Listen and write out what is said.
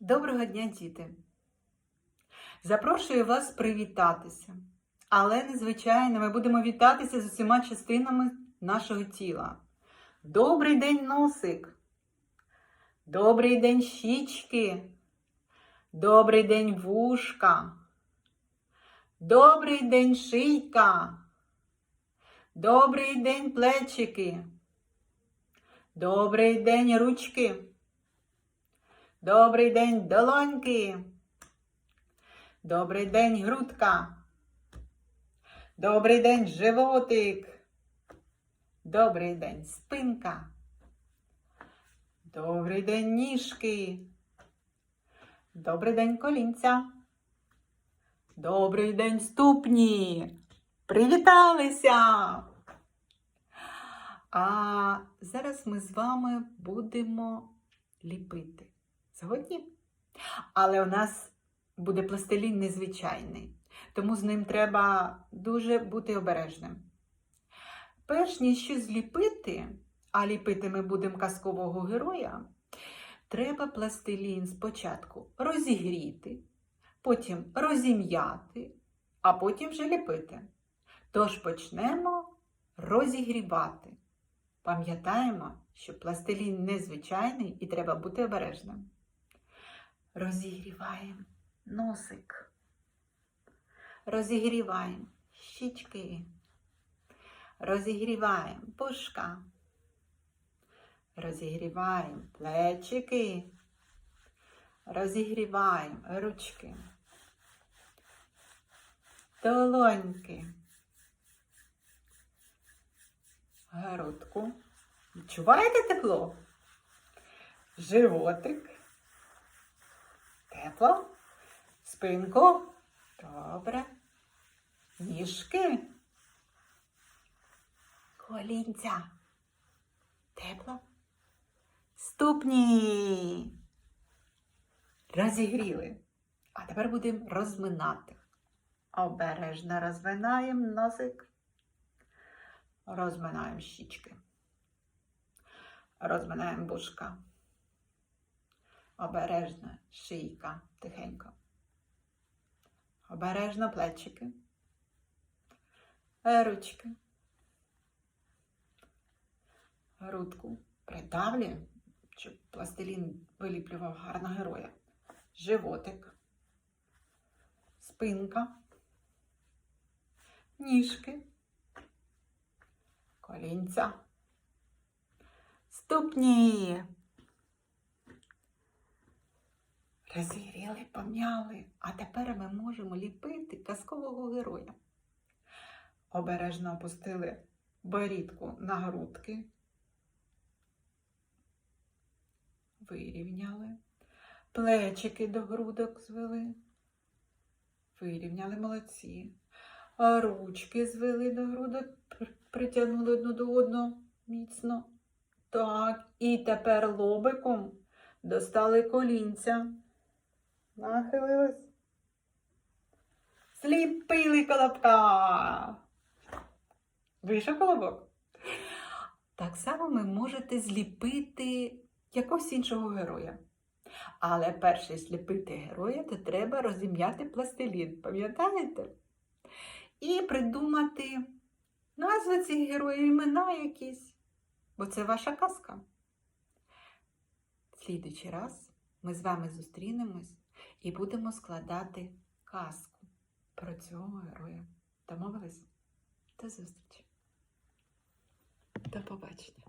Доброго дня, діти! Запрошую вас привітатися. Але незвичайно ми будемо вітатися з усіма частинами нашого тіла. Добрий день, носик! Добрий день, щічки! Добрий день, вушка! Добрий день, шийка! Добрий день, плечики! Добрий день, ручки! Добрий день, долоньки. Добрий день, грудка. Добрий день, животик. Добрий день, спинка. Добрий день, ніжки. Добрий день, колінця. Добрий день, ступні. Привіталися! А зараз ми з вами будемо ліпити. Згодні? Але у нас буде пластилін незвичайний, тому з ним треба дуже бути обережним. Перш ніж щось зліпити, а ліпити ми будемо казкового героя, треба пластилін спочатку розігріти, потім розім'яти, а потім вже ліпити. Тож почнемо розігрівати. Пам'ятаємо, що пластилін незвичайний і треба бути обережним. Розігріваємо носик. Розігріваємо щічки. Розігріваємо пушка. Розігріваємо плечики. Розігріваємо ручки. Долоньки. Грудку. Відчуваєте тепло? Животик. Тепло. Спинку. Добре. Ніжки. Колінця. Тепло. Ступні. Розігріли. А тепер будемо розминати. Обережно розминаємо носик. Розминаємо щічки. Розминаємо бушка. Обережно шийка тихенько. Обережно плечики. Ручки. Грудку. Придавлюємо, щоб пластилін виліплював гарно героя. Животик. Спинка. Ніжки. Колінця. Ступні. Розігріли, пом'яли, а тепер ми можемо ліпити казкового героя. Обережно опустили борідку на грудки. Вирівняли. Плечики до грудок звели. Вирівняли молодці. Ручки звели до грудок, пр- притягнули одну до одного міцно. Так, і тепер лобиком достали колінця. Нахилились. Сліпили колобка. Вийшов колобок. Так само ви можете зліпити якогось іншого героя. Але перше зліпити героя, то треба розім'яти пластилін, пам'ятаєте? І придумати назви цих героїв, імена якісь. Бо це ваша казка. Слідуючий раз ми з вами зустрінемось і будемо складати казку про цього героя. Домовились? До зустрічі. До побачення.